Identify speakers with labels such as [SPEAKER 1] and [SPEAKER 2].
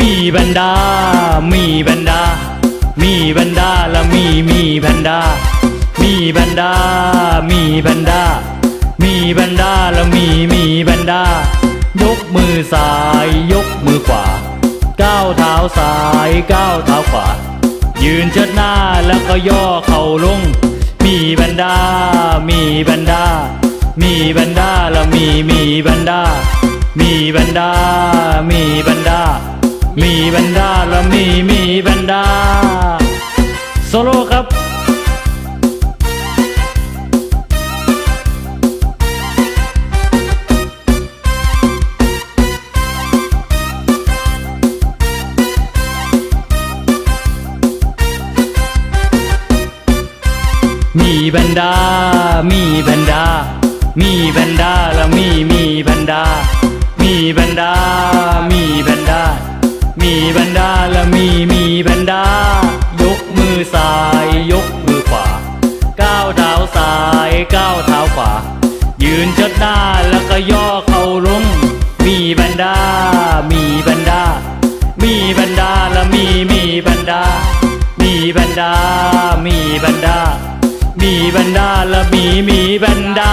[SPEAKER 1] มีแพนด้ามีแพนด้ามีแพนด้าและมีมีแพนด้ามีแพนด้ามีแพนด้ามีแพนด้าและมีมีแพนด้ายกมือซ้ายยกมือขวา ก้าวเท้าซ้ายก้าวเท้าขวา ยืนเชิดหน้าแล้วก็ย่อเข่าลง มีแพนด้ามีแพนด้ามีแพนด้าแล้วมีมีแพนด้ามีแพนด้ามีแพนด้า มีแพนด้าแล้วมีมีแพนด้าโซโล่ครับมีแพนด้ามีแพนด้ามีแพนด้าแล้วมีมีแพนด้ามีแพนด้ามีแพนด้า มีแพนดาแล้วมีมีแพนดา ยกมือซ้ายยกมือขวาก้าวเท้าซ้ายก้าวเท้าขวา ยืนเชิดหน้าแล้วก็ย่อเข่าลง มีแพนดา มีแพนดา มีแพนดาแล้วมีมีแพนดามีแพนดามีแพนดามีแพนดาและมีมีแพนดา